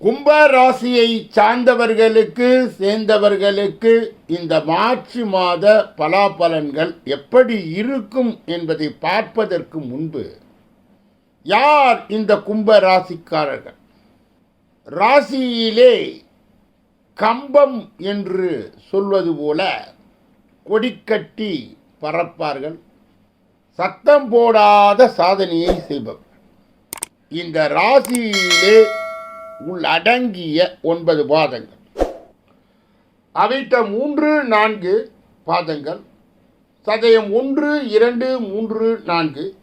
கும்ப ராசியை சார்ந்தவர்களுக்கு சேர்ந்தவர்களுக்கு இந்த மார்ச் மாத பலாபலன்கள் எப்படி இருக்கும் என்பதை பார்ப்பதற்கு முன்பு யார் இந்த கும்ப ராசிக்காரர்கள் ராசியிலே கம்பம் என்று சொல்வது போல கொடிக்கட்டி பறப்பார்கள். சத்தம் போடாத சாதனையை செய்பவர் இந்த ராசியிலே உள்ளடங்கிய ஒன்பது பாதங்கள். அவைட்ட மூன்று நான்கு பாதங்கள். சதயம் ஒன்று இரண்டு மூன்று நான்கு.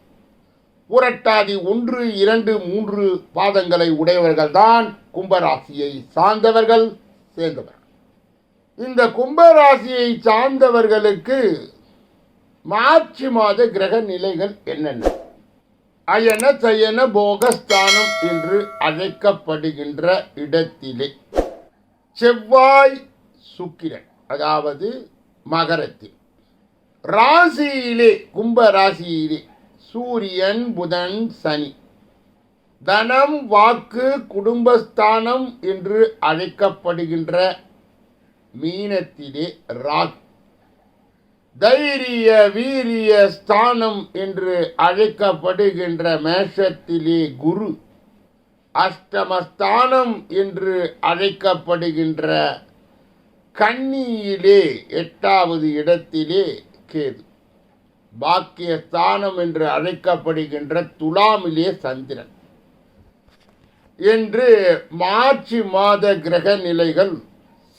புரட்டாதி ஒன்று இரண்டு மூன்று பாதங்களை உடையவர்கள்தான் கும்பராசியை சார்ந்தவர்கள் சேர்ந்தவர்கள். இந்த கும்பராசியை சார்ந்தவர்களுக்கு மார்ச் மாத கிரக நிலைகள் என்னென்ன? அயன சயன போகஸ்தானம் என்று அழைக்கப்படுகின்ற இடத்திலே. செவ்வாய் சுக்கிரன் அதாவது மகரத்தில். ராசியிலே கும்ப ராசியிலே சூரியன் புதன் சனி. தனம் வாக்கு குடும்பஸ்தானம் என்று அழைக்கப்படுகின்ற மீனத்திலே ராக் தைரிய வீரிய ஸ்தானம் என்று அழைக்கப்படுகின்ற மேஷத்திலே குரு அஷ்டமஸ்தானம் என்று அழைக்கப்படுகின்ற கன்னியிலே எட்டாவது இடத்திலே கேது. பாக்கியஸ்தானம் என்று அழைக்கப்படுகின்ற துலாமிலே சந்திரன். என்று மார்ச் மாத கிரக நிலைகள்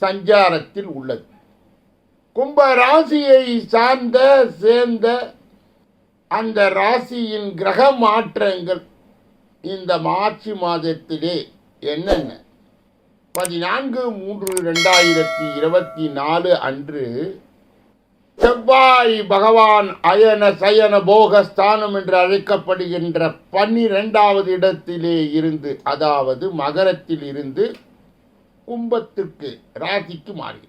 சஞ்சாரத்தில் உள்ளது. கும்ப ராசியை சார்ந்த சேர்ந்த அந்த ராசியின் கிரக மாற்றங்கள் இந்த மார்ச் மாதத்திலே என்னென்ன? பதினான்கு மூன்று ரெண்டாயிரத்தி இருபத்தி நாலு அன்று செவ்வாய் பகவான் அயன சயன போகஸ்தானம் என்று அழைக்கப்படுகின்ற பன்னிரெண்டாவது இடத்திலே இருந்து அதாவது மகரத்தில் இருந்து கும்பத்திற்கு ராசிக்கு மாறி.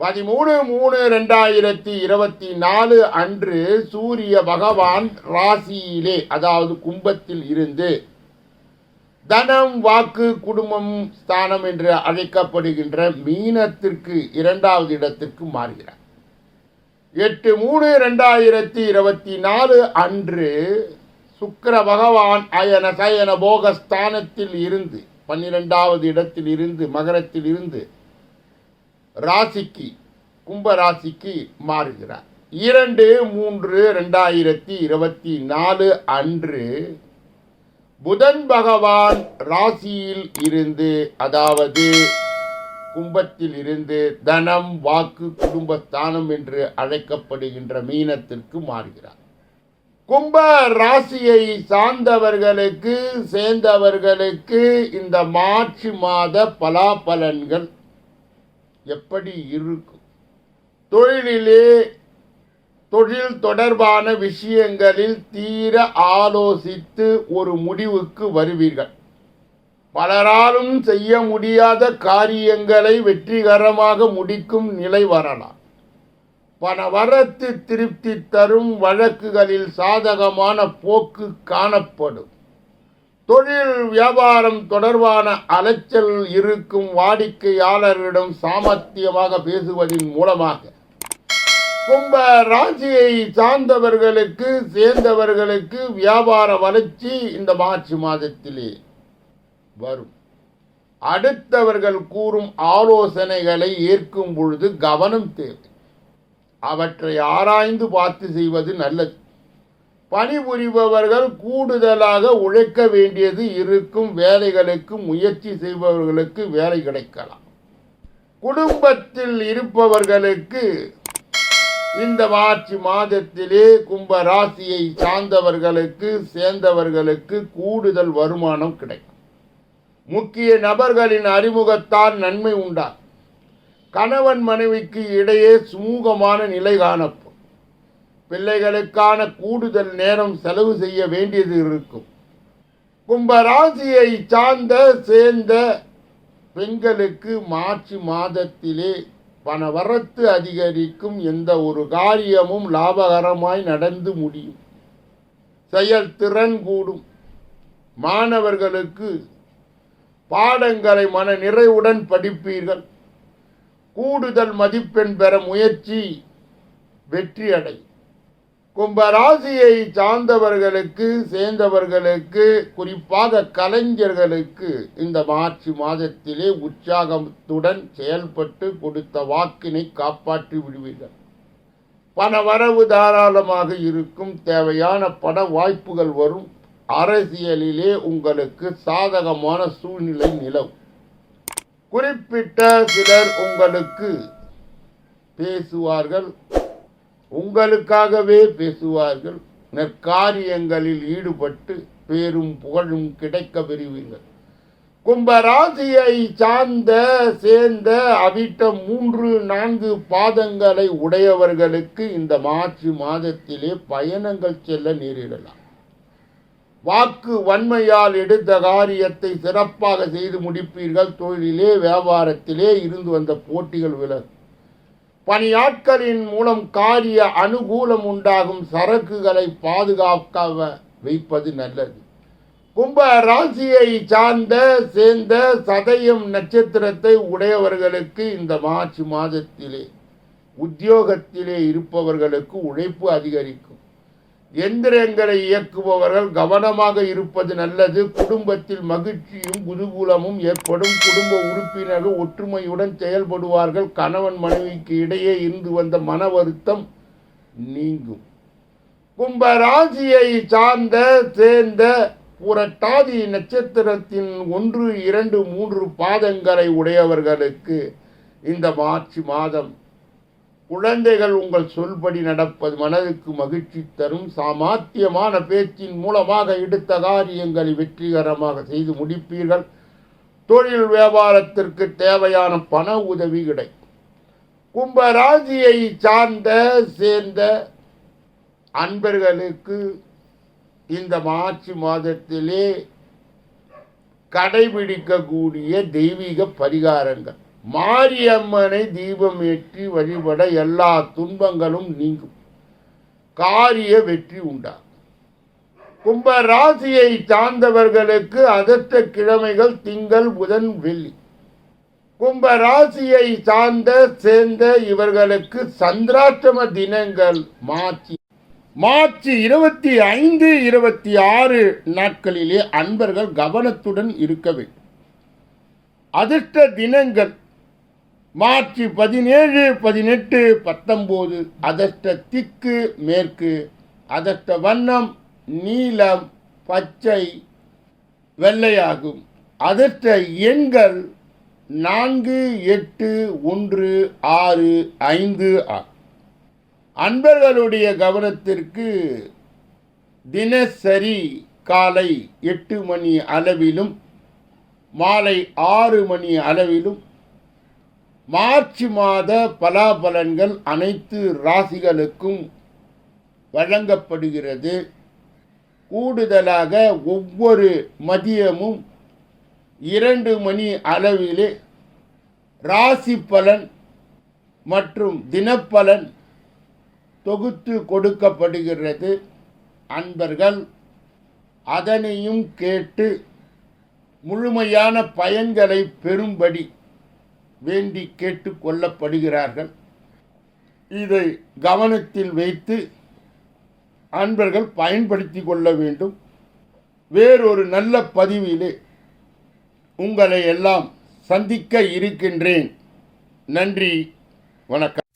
பதிமூணு மூணு ரெண்டாயிரத்தி இருபத்தி நாலு அன்று சூரிய பகவான் ராசியிலே அதாவது கும்பத்தில் இருந்து தனம் வாக்கு குடும்பம் ஸ்தானம் என்று அழைக்கப்படுகின்ற மீனத்திற்கு இரண்டாவது இடத்திற்கு மாறுகிறார். எட்டு மூணு ரெண்டாயிரத்தி இருபத்தி நாலு அன்று சுக்கர பகவான் அயன சயன போகஸ்தானத்தில் இருந்து பன்னிரெண்டாவது இடத்தில் இருந்து மகரத்தில் இருந்து ராசிக்கு கும்ப ராசிக்கு மாறுகிறார். இரண்டு மூன்று ரெண்டாயிரத்தி இருபத்தி நாலு அன்று புதன் பகவான் ராசியில் இருந்து அதாவது கும்பத்தில் இருந்து தனம் வாக்கு குடும்பஸ்தானம் என்று அழைக்கப்படுகின்ற மீனத்திற்கு மாறுகிறார். கும்ப ராசியை சார்ந்தவர்களுக்கு சேர்ந்தவர்களுக்கு இந்த மார்ச் மாத பலாபலன்கள் எப்படி இருக்கும்? தொழிலிலே தொழில் தொடர்பான விஷயங்களில் தீர ஆலோசித்து ஒரு முடிவுக்கு வருவீர்கள். பலராலும் செய்ய முடியாத காரியங்களை வெற்றிகரமாக முடிக்கும் நிலை வரலாம். பணவரத்து திருப்தி தரும் வழக்குகளில் சாதகமான போக்கு காணப்படும். தொழில் வியாபாரம் தொடர்பான அலைச்சல் இருக்கும் வாடிக்கையாளரிடம் சாமர்த்தியமாக பேசுவதன் மூலமாக கும்ப ராசியை சார்ந்தவர்களுக்கு சேர்ந்தவர்களுக்கு வியாபார வளர்ச்சி இந்த மார்ச் மாதத்திலே வரும். அடுத்தவர்கள் கூறும் ஆலோசனைகளை ஏற்கும் பொழுது கவனம் தேவை. அவற்றை ஆராய்ந்து பார்த்து செய்வது நல்லது. பணிபுரிபவர்கள் கூடுதலாக உழைக்க வேண்டியது இருக்கும் வேலைகளுக்கு முயற்சி செய்பவர்களுக்கு வேலை கிடைக்கலாம். குடும்பத்தில் இருப்பவர்களுக்கு இந்த மார்ச் மாதத்திலே கும்ப ராசியை சார்ந்தவர்களுக்கு சேர்ந்தவர்களுக்கு கூடுதல் வருமானம் கிடைக்கும். முக்கிய நபர்களின் அறிமுகத்தால் நன்மை உண்டா கணவன் மனைவிக்கு இடையே சுமூகமான நிலை காணப்படும். பிள்ளைகளுக்கான கூடுதல் நேரம் செலவு செய்ய வேண்டியது இருக்கும். கும்பராசியை சார்ந்த சேர்ந்த பெண்களுக்கு மார்ச் மாதத்திலே பணவரத்து அதிகரிக்கும் எந்த ஒரு காரியமும் லாபகரமாய் நடந்து முடியும். செயல்திறன் கூடும். மாணவர்களுக்கு பாடங்களை மன நிறைவுடன் படிப்பீர்கள். கூடுதல் மதிப்பெண் பெற முயற்சி வெற்றி அடையும் கும்பராசியை சார்ந்தவர்களுக்கு சேர்ந்தவர்களுக்கு குறிப்பாக கலைஞர்களுக்கு இந்த மார்ச் மாதத்திலே உற்சாகத்துடன் செயல்பட்டு கொடுத்த வாக்கினை காப்பாற்றி விடுவீர்கள். பண வரவு தாராளமாக இருக்கும் தேவையான பட வாய்ப்புகள் வரும். அரசியலிலே உங்களுக்கு சாதகமான சூழ்நிலை நிலவும். குறிப்பிட்ட சிலர் உங்களுக்கு பேசுவார்கள் உங்களுக்காகவே பேசுவார்கள். நற்காரியங்களில் ஈடுபட்டு பேரும் புகழும் கிடைக்க பெறுவீர்கள் கும்பராசியை சார்ந்த சேர்ந்த அவிட்ட மூன்று நான்கு பாதங்களை உடையவர்களுக்கு இந்த மார்ச் மாதத்திலே பயணங்கள் செல்ல நேரிடலாம். வாக்கு வன்மையால் எடுத்த காரியத்தை சிறப்பாக செய்து முடிப்பீர்கள். தொழிலிலே வியாபாரத்திலே இருந்து வந்த போட்டிகள் விலகும். பணியாட்களின் மூலம் காரிய அனுகூலம் உண்டாகும் சரக்குகளை பாதுகாக்க வைப்பது நல்லது. கும்ப ராசியை சார்ந்த சேர்ந்த சதயம் நட்சத்திரத்தை உடையவர்களுக்கு இந்த மார்ச் மாதத்திலே உத்தியோகத்திலே இருப்பவர்களுக்கு உழைப்பு அதிகரிக்கும். எந்திரங்களை இயக்குபவர்கள் கவனமாக இருப்பது நல்லது. குடும்பத்தில் மகிழ்ச்சியும் குதூகூலமும் ஏற்படும். குடும்ப உறுப்பினர்கள் ஒற்றுமையுடன் செயல்படுவார்கள். கணவன் மனைவிக்கு இடையே இருந்து வந்த மன வருத்தம் நீங்கும். கும்ப ராசியை சார்ந்த சேர்ந்த புரட்டாதி நட்சத்திரத்தின் ஒன்று இரண்டு மூன்று பாதங்களை உடையவர்களுக்கு இந்த மார்ச் மாதம் குழந்தைகள் உங்கள் சொல்படி நடப்பது மனதுக்கு மகிழ்ச்சி தரும். சாமாத்தியமான பேச்சின் மூலமாக எடுத்த காரியங்களை வெற்றிகரமாக செய்து முடிப்பீர்கள். தொழில் வியாபாரத்திற்கு தேவையான பண உதவி கிடைக்கும். கும்பராசியை சார்ந்த சேர்ந்த அன்பர்களுக்கு இந்த மார்ச் மாதத்திலே கடைபிடிக்கக்கூடிய தெய்வீக பரிகாரங்கள். மாரியம்மனை தீபம் ஏற்றி வழிபட எல்லா துன்பங்களும் நீங்கும். காரிய வெற்றி உண்டாகும். கும்ப ராசியை சார்ந்தவர்களுக்கு அதற்ற கிழமைகள் திங்கள் புதன் வெள்ளி. கும்ப ராசியை சார்ந்த சேர்ந்த இவர்களுக்கு சந்திராஷ்டம தினங்கள் மார்ச் மார்ச் இருபத்தி ஐந்து இருபத்தி ஆறு நாட்களிலே அன்பர்கள் கவனத்துடன் இருக்க வேண்டும். அதிர்ஷ்ட தினங்கள் மார்ச் பதினேழு பதினெட்டு பத்தொம்போது அதஷ்ட திக்கு மேற்கு அதஷ்ட வண்ணம் நீலம் பச்சை வெள்ளையாகும். அதஷ்ட எண்கள் நான்கு எட்டு ஒன்று ஆறு ஐந்து ஆகும் அன்பர்களுடைய கவனத்திற்கு தினசரி காலை எட்டு மணி அளவிலும் மாலை ஆறு மணி அளவிலும் மார்ச் மாத பலாபலன்கள் அனைத்து ராசிகளுக்கும் வழங்கப்படுகிறது. கூடுதலாக ஒவ்வொரு மதியமும் இரண்டு மணி அளவிலே ராசி பலன் மற்றும் தினப்பலன் தொகுத்து கொடுக்கப்படுகிறது. அன்பர்கள் அதனையும் கேட்டு முழுமையான பயன்களை பெறும்படி வேண்டி கேட்டு கொள்ளப்படுகிறார்கள். இதை கவனத்தில் வைத்து அன்பர்கள் பயன்படுத்தி கொள்ள வேண்டும். வேறொரு நல்ல பதிவிலே உங்களை எல்லாம் சந்திக்க இருக்கின்றேன். நன்றி வணக்கம்.